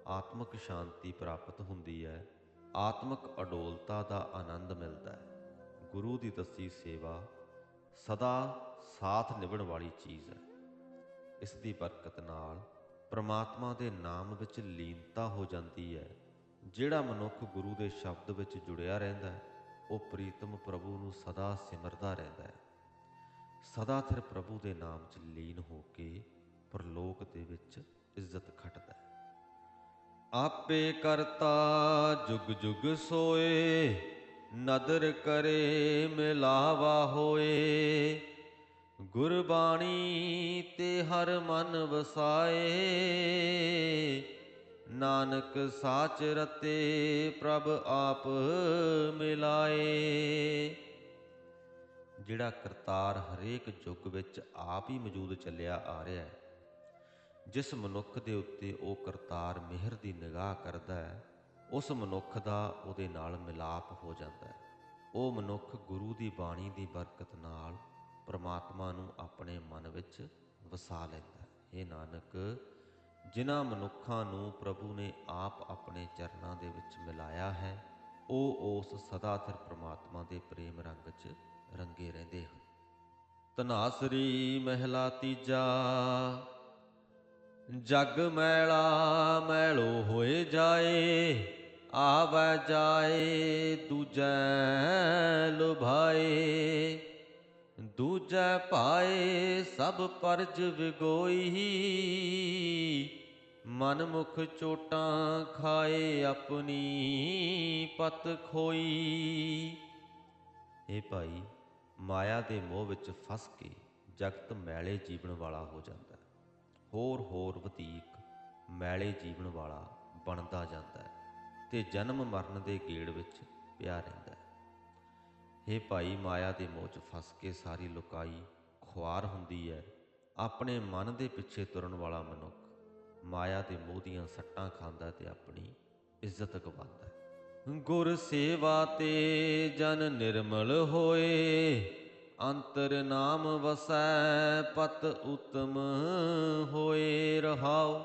ਆਤਮਿਕ ਸ਼ਾਂਤੀ ਪ੍ਰਾਪਤ ਹੁੰਦੀ ਹੈ। ਆਤਮਿਕ ਅਡੋਲਤਾ ਦਾ ਆਨੰਦ ਮਿਲਦਾ ਹੈ। ਗੁਰੂ ਦੀ ਦੱਸੀ ਸੇਵਾ ਸਦਾ ਸਾਥ ਨਿਭਣ ਵਾਲੀ ਚੀਜ਼ ਹੈ। ਇਸ ਦੀ ਬਰਕਤ ਨਾਲ ਪ੍ਰਮਾਤਮਾ ਦੇ ਨਾਮ ਵਿੱਚ ਲੀਨਤਾ ਹੋ ਜਾਂਦੀ ਹੈ। ਜਿਹੜਾ ਮਨੁੱਖ ਗੁਰੂ ਦੇ ਸ਼ਬਦ ਵਿੱਚ ਜੁੜਿਆ ਰਹਿੰਦਾ ਹੈ, ਉਹ ਪ੍ਰੀਤਮ ਪ੍ਰਭੂ ਨੂੰ ਸਦਾ ਸਿਮਰਦਾ ਰਹਿੰਦਾ ਹੈ। ਸਦਾ ਥਿਰ ਪ੍ਰਭੂ ਦੇ ਨਾਮ 'ਚ ਲੀਨ ਹੋ ਕੇ ਪਰਲੋਕ ਦੇ ਵਿੱਚ ਇੱਜ਼ਤ ਖਟਦਾ ਹੈ। ਆਪੇ ਕਰਤਾ ਜੁਗ ਜੁਗ ਸੋਏ, ਨਦਰ ਕਰੇ ਮਿਲਾਵਾ ਹੋਏ। ਗੁਰਬਾਣੀ ਤੇ ਹਰ ਮਨ ਵਸਾਏ, ਨਾਨਕ ਸਾਚ ਰਤੇ ਪ੍ਰਭ ਆਪ ਮਿਲਾਏ। ਜਿਹੜਾ ਕਰਤਾਰ ਹਰੇਕ ਯੁੱਗ ਵਿੱਚ ਆਪ ਹੀ ਮੌਜੂਦ ਚੱਲਿਆ ਆ ਰਿਹਾ ਹੈ ਜਿਸ ਮਨੁੱਖ ਦੇ ਉੱਤੇ ਉਹ ਕਰਤਾਰ ਮਿਹਰ ਦੀ ਨਿਗਾਹ ਕਰਦਾ ਹੈ, ਉਸ ਮਨੁੱਖ ਦਾ ਉਹਦੇ ਨਾਲ ਮਿਲਾਪ ਹੋ ਜਾਂਦਾ ਹੈ। ਉਹ ਮਨੁੱਖ ਗੁਰੂ ਦੀ ਬਾਣੀ ਦੀ ਬਰਕਤ ਨਾਲ ਪ੍ਰਮਾਤਮਾ ਨੂੰ ਆਪਣੇ ਮਨ ਵਿੱਚ ਵਸਾ ਲੈਂਦਾ ਹੈ। ਇਹ ਨਾਨਕ, ਜਿਨ੍ਹਾਂ ਮਨੁੱਖਾਂ ਨੂੰ ਪ੍ਰਭੂ ਨੇ ਆਪ ਆਪਣੇ ਚਰਨਾਂ ਦੇ ਵਿੱਚ ਮਿਲਾਇਆ ਹੈ, ਉਹ ਉਸ ਸਦਾ ਸਿਰ ਪ੍ਰਮਾਤਮਾ ਦੇ ਪ੍ਰੇਮ ਰੰਗ 'ਚ ਰੰਗੇ ਰਹਿੰਦੇ ਹਨ। ਤਨਾਸਰੀ ਮਹਿਲਾ ਤੀਜਾ ਜਗ ਮੈਲਾ ਮੈਲੋ ਹੋਏ ਜਾਏ, ਆਵੈ ਜਾਏ ਦੂਜੈ ਲੁਭਾਏ। ਦੂਜੈ ਪਾਏ ਸਭ ਪਰਜ ਵਿਗੋਈ ਮਨ ਮੁਖ ਚੋਟਾਂ ਖਾਏ ਆਪਣੀ ਪਤ ਖੋਈ। ਇਹ ਭਾਈ, ਮਾਇਆ ਦੇ ਮੋਹ ਵਿੱਚ ਫਸ ਕੇ ਜਗਤ ਮੈਲੇ ਜੀਵਨ ਵਾਲਾ ਹੋ ਜਾਂਦਾ। ਹੋਰ ਹੋਰ ਵਧੇਕ ਮੈਲੇ ਜੀਵਨ ਵਾਲਾ ਬਣਦਾ ਜਾਂਦਾ ਹੈ ਤੇ ਜਨਮ ਮਰਨ ਦੇ ਗੇੜ ਵਿੱਚ ਪਿਆ ਰਹਿੰਦਾ ਹੈ। ਇਹ ਭਾਈ ਮਾਇਆ ਦੇ ਮੋਹ 'ਚ ਫਸ ਕੇ ਸਾਰੀ ਲੁਕਾਈ ਖੁਆਰ ਹੁੰਦੀ ਹੈ। ਆਪਣੇ ਮਨ ਦੇ ਪਿੱਛੇ ਤੁਰਨ ਵਾਲਾ ਮਨੁੱਖ ਮਾਇਆ ਦੇ ਮੋਹ ਦੀਆਂ ਸੱਟਾਂ ਖਾਂਦਾ ਤੇ ਆਪਣੀ ਇੱਜ਼ਤ ਗਵਾਉਂਦਾ ਹੈ। ਗੁਰ ਸੇਵਾ ਤੇ ਜਨ ਨਿਰਮਲ ਹੋਏ, ਅੰਤਰ ਨਾਮ ਵਸੈ ਪਤ ਉਤਮ ਹੋਏ ਰਹਾਉ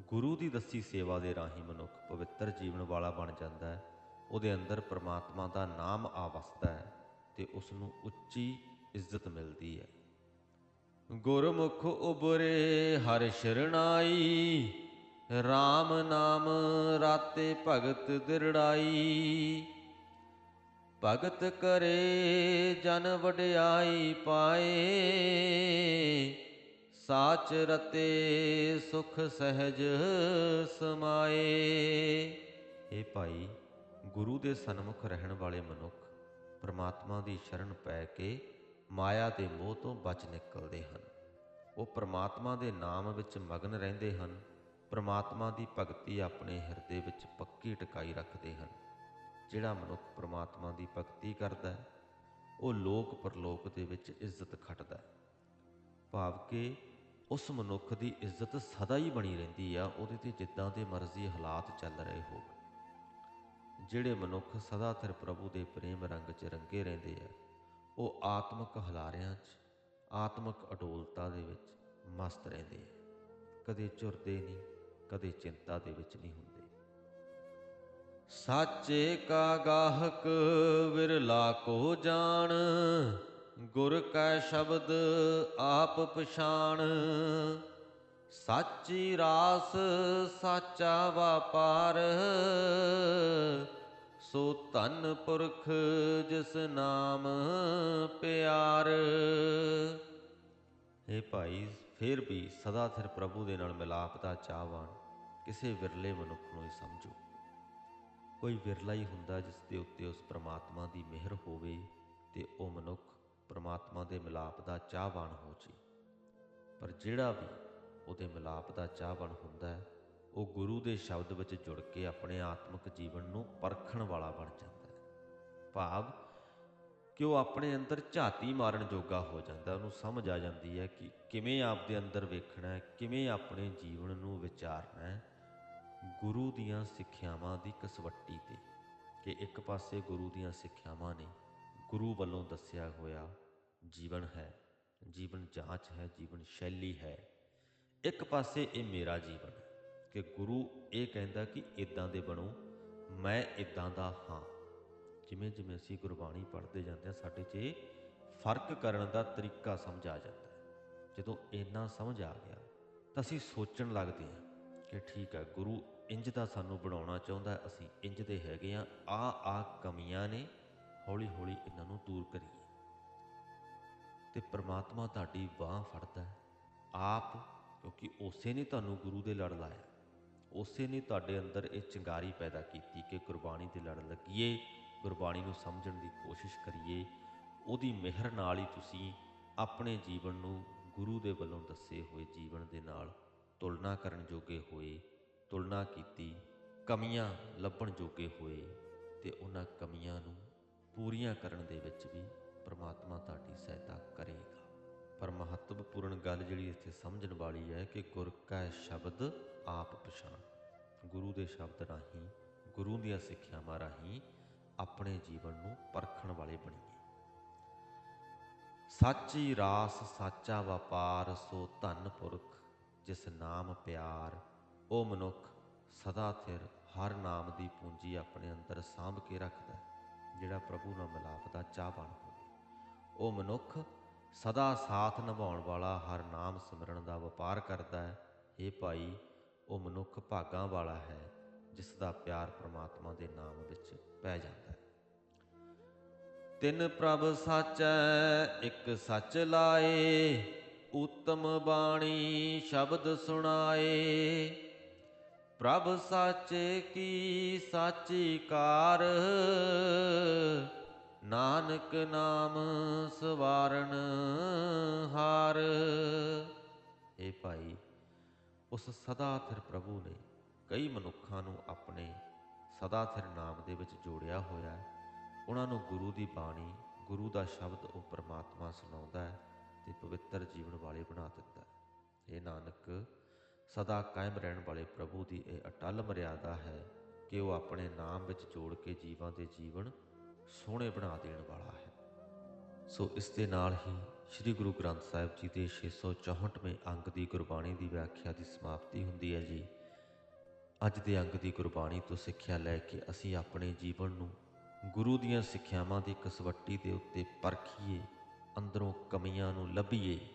ਗੁਰੂ ਦੀ ਦੱਸੀ ਸੇਵਾ ਦੇ ਰਾਹੀਂ ਮਨੁੱਖ ਪਵਿੱਤਰ ਜੀਵਨ ਵਾਲਾ ਬਣ ਜਾਂਦਾ ਹੈ। ਉਹਦੇ ਅੰਦਰ ਪ੍ਰਮਾਤਮਾ ਦਾ ਨਾਮ ਆ ਵਸਦਾ ਹੈ ਤੇ ਉਸ ਨੂੰ ਉੱਚੀ ਇੱਜ਼ਤ ਮਿਲਦੀ ਹੈ। ਗੁਰਮੁਖ ਉਬਰੇ ਹਰਿ ਸ਼ਰਣਾਈ। RAM ਨਾਮ ਰਾਤੇ ਭਗਤ ਦਿਰੜਾਈ। ਭਗਤ ਕਰੇ ਜਨ ਵਡਿਆਈ ਪਾਏ। ਸਾਚ ਰਤੇ ਸੁਖ ਸਹਿਜ ਸਮਾਏ। ਇਹ ਭਾਈ ਗੁਰੂ ਦੇ ਸਨਮੁਖ ਰਹਿਣ ਵਾਲੇ ਮਨੁੱਖ ਪ੍ਰਮਾਤਮਾ ਦੀ ਸ਼ਰਨ ਪੈ ਕੇ ਮਾਇਆ ਦੇ ਮੋਹ ਤੋਂ ਬਚ ਨਿਕਲਦੇ ਹਨ। ਉਹ ਪ੍ਰਮਾਤਮਾ ਦੇ ਨਾਮ ਵਿੱਚ ਮਗਨ ਰਹਿੰਦੇ ਹਨ। ਪ੍ਰਮਾਤਮਾ ਦੀ ਭਗਤੀ ਆਪਣੇ ਹਿਰਦੇ ਵਿੱਚ ਪੱਕੀ ਟਿਕਾਈ ਰੱਖਦੇ ਹਨ। ਜਿਹੜਾ ਮਨੁੱਖ ਪ੍ਰਮਾਤਮਾ ਦੀ ਭਗਤੀ ਕਰਦਾ ਹੈ, ਉਹ ਲੋਕ ਪਰਲੋਕ ਦੇ ਵਿੱਚ ਇੱਜ਼ਤ ਖੱਟਦਾ ਹੈ। ਭਾਵ ਕਿ ਉਸ ਮਨੁੱਖ ਦੀ ਇੱਜ਼ਤ ਸਦਾ ਹੀ ਬਣੀ ਰਹਿੰਦੀ ਆ, ਉਹਦੇ ਤੇ ਜਿੱਦਾਂ ਦੇ ਮਰਜ਼ੀ ਹਾਲਾਤ ਚੱਲ ਰਹੇ ਹੋ ਜਿਹੜੇ ਮਨੁੱਖ ਸਦਾ ਸਿਰ ਪ੍ਰਭੂ ਦੇ ਪ੍ਰੇਮ ਰੰਗ 'ਚ ਰੰਗੇ ਰਹਿੰਦੇ ਆ, ਉਹ ਆਤਮਿਕ ਹਲਾਰਿਆਂ 'ਚ, ਆਤਮਿਕ ਅਡੋਲਤਾ ਦੇ ਵਿੱਚ ਮਸਤ ਰਹਿੰਦੇ ਆ। ਕਦੇ ਝੁਰਦੇ ਨਹੀਂ, ਕਦੇ ਚਿੰਤਾ ਦੇ ਵਿੱਚ ਨਹੀਂ ਹੁੰਦੇ। ਸਾਚੇ ਕਾ ਗਾਹਕ ਵਿਰਲਾ ਕੋ ਜਾਣ ਗੁਰ ਕੈ ਸ਼ਬਦ ਆਪ ਪਛਾਣ, ਸਾਚੀ ਰਾਸ ਸਾਚਾ ਵਪਾਰ। ਸੋ ਧਨ ਪੁਰਖ ਜਿਸ ਨਾਮ ਪਿਆਰ। ਇਹ ਭਾਈ, ਫਿਰ ਵੀ ਸਦਾ ਸਿਰ ਪ੍ਰਭੂ ਦੇ ਨਾਲ ਮਿਲਾਪ ਦਾ ਚਾਹਵਾਨ। ਕਿਸੇ ਵਿਰਲੇ ਮਨੁੱਖ ਨੂੰ ਹੀ ਸਮਝੋ। ਕੋਈ ਵਿਰਲਾ ਹੀ ਹੁੰਦਾ ਜਿਸ ਦੇ ਉੱਤੇ ਉਸ ਪ੍ਰਮਾਤਮਾ ਦੀ ਮਿਹਰ ਹੋਵੇ ਤੇ ਉਹ ਮਨੁੱਖ ਪ੍ਰਮਾਤਮਾ ਦੇ ਮਿਲਾਪ ਦਾ ਚਾਹਵਾਨ ਹੋ ਜੀ। ਪਰ ਜਿਹੜਾ ਵੀ ਉਹਦੇ ਮਿਲਾਪ ਦਾ ਚਾਹਵਾਨ ਹੁੰਦਾ ਹੈ, ਉਹ ਗੁਰੂ ਦੇ ਸ਼ਬਦ ਵਿੱਚ ਜੁੜ ਕੇ ਆਪਣੇ ਆਤਮਿਕ ਜੀਵਨ ਨੂੰ ਪਰਖਣ ਵਾਲਾ ਬਣ ਜਾਂਦਾ ਹੈ। ਭਾਵ ਕਿ ਉਹ ਆਪਣੇ ਅੰਦਰ ਝਾਤੀ ਮਾਰਨ ਜੋਗਾ ਹੋ ਜਾਂਦਾ ਉਹਨੂੰ ਸਮਝ ਆ ਜਾਂਦੀ ਹੈ ਕਿ ਕਿਵੇਂ ਆਪਦੇ ਅੰਦਰ ਵੇਖਣਾ ਹੈ, ਕਿਵੇਂ ਆਪਣੇ ਜੀਵਨ ਨੂੰ ਵਿਚਾਰਨਾ ਹੈ। ਗੁਰੂ ਦੀਆਂ ਸਿੱਖਿਆਵਾਂ ਦੀ ਕਸਵੱਟੀ ਤੇ ਕਿ ਇੱਕ ਪਾਸੇ ਗੁਰੂ ਦੀਆਂ ਸਿੱਖਿਆਵਾਂ ਨੇ ਗੁਰੂ ਵੱਲੋਂ ਦੱਸਿਆ ਹੋਇਆ ਜੀਵਨ ਹੈ, ਜੀਵਨ ਜਾਂਚ ਹੈ, ਜੀਵਨ ਸ਼ੈਲੀ ਹੈ। ਇੱਕ ਪਾਸੇ ਇਹ ਮੇਰਾ ਜੀਵਨ ਹੈ ਕਿ ਗੁਰੂ ਇਹ ਕਹਿੰਦਾ ਕਿ ਇਦਾਂ ਦੇ ਬਣੋ, ਮੈਂ ਇਦਾਂ ਦਾ ਹਾਂ। ਜਿਵੇਂ ਜਿਵੇਂ ਅਸੀਂ ਗੁਰਬਾਣੀ ਪੜ੍ਹਦੇ ਜਾਂਦੇ ਹਾਂ, ਸਾਡੇ 'ਚ ਇਹ ਫ਼ਰਕ ਕਰਨ ਦਾ ਤਰੀਕਾ ਸਮਝ ਆ ਜਾਂਦਾ ਹੈ। ਜਦੋਂ ਇੰਨਾ ਸਮਝ ਆ ਗਿਆ, ਤਾਂ ਅਸੀਂ ਸੋਚਣ ਲੱਗਦੇ ਹਾਂ ਕਿ ਠੀਕ ਹੈ, ਗੁਰੂ ਇੰਜ ਦਾ ਸਾਨੂੰ ਬਣਾਉਣਾ ਚਾਹੁੰਦਾ, ਅਸੀਂ ਇੰਜ ਦੇ ਹੈਗੇ ਆ ਆ ਆ ਕਮੀਆਂ ਨੇ ਹੌਲੀ ਹੌਲੀ ਇਹਨਾਂ ਨੂੰ ਦੂਰ ਕਰੀਏ। ਤੇ ਪ੍ਰਮਾਤਮਾ ਤੁਹਾਡੀ ਬਾਹ ਫੜਦਾ ਹੈ। ਆਪ, ਕਿਉਂਕਿ ਉਸੇ ਨੇ ਤੁਹਾਨੂੰ ਗੁਰੂ ਦੇ ਲੜ ਲਾਇਆ। ਉਸੇ ਨੇ ਤੁਹਾਡੇ ਅੰਦਰ ਇਹ ਚਿੰਗਾਰੀ ਪੈਦਾ ਕੀਤੀ ਕਿ ਗੁਰਬਾਣੀ ਦੇ ਲੜ ਲੱਗੀਏ, ਗੁਰਬਾਣੀ ਨੂੰ ਸਮਝਣ ਦੀ ਕੋਸ਼ਿਸ਼ ਕਰੀਏ। ਉਹਦੀ ਮਿਹਰ ਨਾਲ ਹੀ ਤੁਸੀਂ ਆਪਣੇ ਜੀਵਨ ਨੂੰ ਗੁਰੂ ਦੇ ਵੱਲੋਂ ਦੱਸੇ ਹੋਏ ਜੀਵਨ ਦੇ ਨਾਲ ਤੁਲਨਾ ਕਰਨ ਜੋਗੇ ਹੋਏ, ਤੁਲਨਾ ਕੀਤੀ, ਕਮੀਆਂ ਲੱਭਣ ਜੋਗੇ ਹੋਏ ਤੇ ਉਹਨਾਂ ਕਮੀਆਂ ਨੂੰ ਪੂਰੀਆਂ ਕਰਨ ਦੇ ਵਿੱਚ ਵੀ ਪ੍ਰਮਾਤਮਾ ਤੁਹਾਡੀ ਸਹਾਇਤਾ ਕਰੇਗਾ। ਪਰ ਮਹੱਤਵਪੂਰਨ ਗੱਲ ਜਿਹੜੀ ਇੱਥੇ ਸਮਝਣ ਵਾਲੀ ਹੈ ਕਿ ਗੁਰ ਕਾ ਸ਼ਬਦ ਆਪ ਪਛਾਣ। ਗੁਰੂ ਦੇ ਸ਼ਬਦ ਰਾਹੀਂ ਗੁਰੂ ਦੀਆਂ ਸਿੱਖਿਆਵਾਂ ਰਾਹੀਂ ਆਪਣੇ ਜੀਵਨ ਨੂੰ ਪਰਖਣ ਵਾਲੇ ਬਣੀਏ। ਸਾਚੀ ਰਾਸ ਸਾਚਾ ਵਪਾਰ ਸੋ ਧਨ ਪੁਰਖ ਜਿਸ ਨਾਮ ਪਿਆਰ ਉਹ ਮਨੁੱਖ ਸਦਾ ਥਿਰ ਹਰ ਨਾਮ ਦੀ ਪੂੰਜੀ ਆਪਣੇ ਅੰਦਰ ਸਾਂਭ ਕੇ ਰੱਖਦਾ ਹੈ, ਜਿਹੜਾ ਪ੍ਰਭੂ ਨਾਲ ਮਿਲਾਪ ਦਾ ਚਾਹਵਾਨ ਹੋਵੇ। ਉਹ ਮਨੁੱਖ ਸਦਾ ਸਾਥ ਨਿਭਾਉਣ ਵਾਲਾ ਹਰ ਨਾਮ ਸਿਮਰਨ ਦਾ ਵਪਾਰ ਕਰਦਾ ਹੈ। ਇਹ ਭਾਈ, ਉਹ ਮਨੁੱਖ ਭਾਗਾਂ ਵਾਲਾ ਹੈ, ਜਿਸ ਦਾ ਪਿਆਰ ਪ੍ਰਮਾਤਮਾ ਦੇ ਨਾਮ ਵਿੱਚ ਪੈ ਜਾਂਦਾ ਹੈ। ਤਿੰਨ ਪ੍ਰਭ ਸਾਚੈ, ਇੱਕ ਸੱਚ ਲਾਏ, ਉਤਮ ਬਾਣੀ ਸ਼ਬਦ ਸੁਣਾਏ। ਪ੍ਰਭ ਸੱਚ ਕੀ ਸਾਚੀ ਕਾਰ? ਨਾਨਕ ਨਾਮ ਸਵਾਰਨ ਹਾਰ। ਇਹ ਭਾਈ, ਉਸ ਸਦਾ ਥਿਰ ਪ੍ਰਭੂ ਨੇ ਕਈ ਮਨੁੱਖਾਂ ਨੂੰ ਆਪਣੇ ਸਦਾ ਥਿਰ ਨਾਮ ਦੇ ਵਿੱਚ ਜੋੜਿਆ ਹੋਇਆ ਹੈ। ਉਹਨਾਂ ਨੂੰ ਗੁਰੂ ਦੀ ਬਾਣੀ, ਗੁਰੂ ਦਾ ਸ਼ਬਦ ਉਹ ਪ੍ਰਮਾਤਮਾ ਸੁਣਾਉਂਦਾ ਹੈ ਤੇ ਪਵਿੱਤਰ ਜੀਵਨ ਵਾਲੇ ਬਣਾ ਦਿੰਦਾ ਹੈ। ਇਹ ਨਾਨਕ ਸਦਾ ਕਾਇਮ ਰਹਿਣ ਵਾਲੇ ਪ੍ਰਭੂ ਦੀ ਇਹ ਅਟਲ ਮਰਿਆਦਾ ਹੈ ਕਿ ਉਹ ਆਪਣੇ ਨਾਮ ਵਿੱਚ ਜੋੜ ਕੇ ਜੀਵਾਂ ਦੇ ਜੀਵਨ ਸੋਹਣੇ ਬਣਾ ਦੇਣ ਵਾਲਾ ਹੈ। ਸੋ ਇਸ ਦੇ ਨਾਲ ਹੀ ਸ੍ਰੀ ਗੁਰੂ ਗ੍ਰੰਥ ਸਾਹਿਬ ਜੀ ਦੇ 664ਵੇਂ ਅੰਗ ਦੀ ਗੁਰਬਾਣੀ ਦੀ ਵਿਆਖਿਆ ਦੀ ਸਮਾਪਤੀ ਹੁੰਦੀ ਹੈ ਜੀ। ਅੱਜ ਦੇ ਅੰਗ ਦੀ ਗੁਰਬਾਣੀ ਤੋਂ ਸਿੱਖਿਆ ਲੈ ਕੇ ਅਸੀਂ ਆਪਣੇ ਜੀਵਨ ਨੂੰ ਗੁਰੂ ਦੀਆਂ ਸਿੱਖਿਆਵਾਂ ਦੀ ਕਸਵੱਟੀ ਦੇ ਉੱਤੇ ਪਰਖੀਏ, ਅੰਦਰੋਂ ਕਮੀਆਂ ਨੂੰ ਲੱਭੀਏ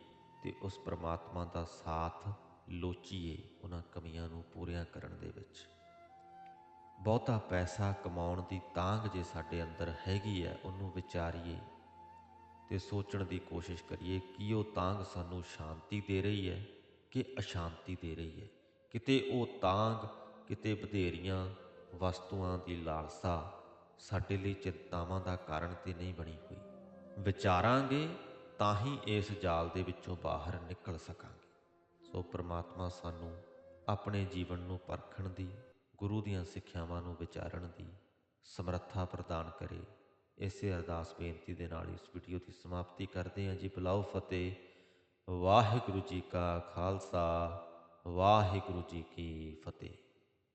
ਤੇ ਉਸ ਪ੍ਰਮਾਤਮਾ ਦਾ ਸਾਥ ਲੋਚੀਏ ਉਹਨਾਂ ਕਮੀਆਂ ਨੂੰ ਪੂਰੀਆਂ ਕਰਨ ਦੇ ਵਿੱਚ। ਬਹੁਤਾ ਪੈਸਾ ਕਮਾਉਣ ਦੀ ਤਾਂਗ ਜੇ ਸਾਡੇ ਅੰਦਰ ਹੈਗੀ ਹੈ ਉਹਨੂੰ ਵਿਚਾਰੀਏ ਤੇ ਸੋਚਣ ਦੀ ਕੋਸ਼ਿਸ਼ ਕਰੀਏ, ਕਿ ਉਹ ਤਾਂਗ ਸਾਨੂੰ ਸ਼ਾਂਤੀ ਦੇ ਰਹੀ ਹੈ ਕਿ ਅਸ਼ਾਂਤੀ ਦੇ ਰਹੀ ਹੈ ਕਿਤੇ ਉਹ ਤਾਂਗ ਕਿਤੇ ਵਧੇਰੀਆਂ ਵਸਤੂਆਂ ਦੀ ਲਾਲਸਾ ਸਾਡੇ ਲਈ ਚਿੰਤਾਵਾਂ ਦਾ ਕਾਰਨ ਤੇ ਨਹੀਂ ਬਣੀ ਹੋਈ। ਵਿਚਾਰਾਂਗੇ ਤਾਂ ਹੀ ਇਸ ਜਾਲ ਦੇ ਵਿੱਚੋਂ ਬਾਹਰ ਨਿਕਲ ਸਕਾਂਗੇ। ਸੋ ਪ੍ਰਮਾਤਮਾ ਸਾਨੂੰ ਆਪਣੇ ਜੀਵਨ ਨੂੰ ਪਰਖਣ ਦੀ, ਗੁਰੂ ਦੀਆਂ ਸਿੱਖਿਆਵਾਂ ਨੂੰ ਵਿਚਾਰਨ ਦੀ ਸਮਰੱਥਾ ਪ੍ਰਦਾਨ ਕਰੇ। ਇਸੇ ਅਰਦਾਸ ਬੇਨਤੀ ਦੇ ਨਾਲ ਇਸ ਵੀਡੀਓ ਦੀ ਸਮਾਪਤੀ ਕਰਦੇ ਹਾਂ ਜੀ। ਬੁਲਾਓ ਫਤਿਹ। ਵਾਹਿਗੁਰੂ ਜੀ ਕਾ ਖਾਲਸਾ। ਵਾਹਿਗੁਰੂ ਜੀ ਕੀ ਫਤਿਹ।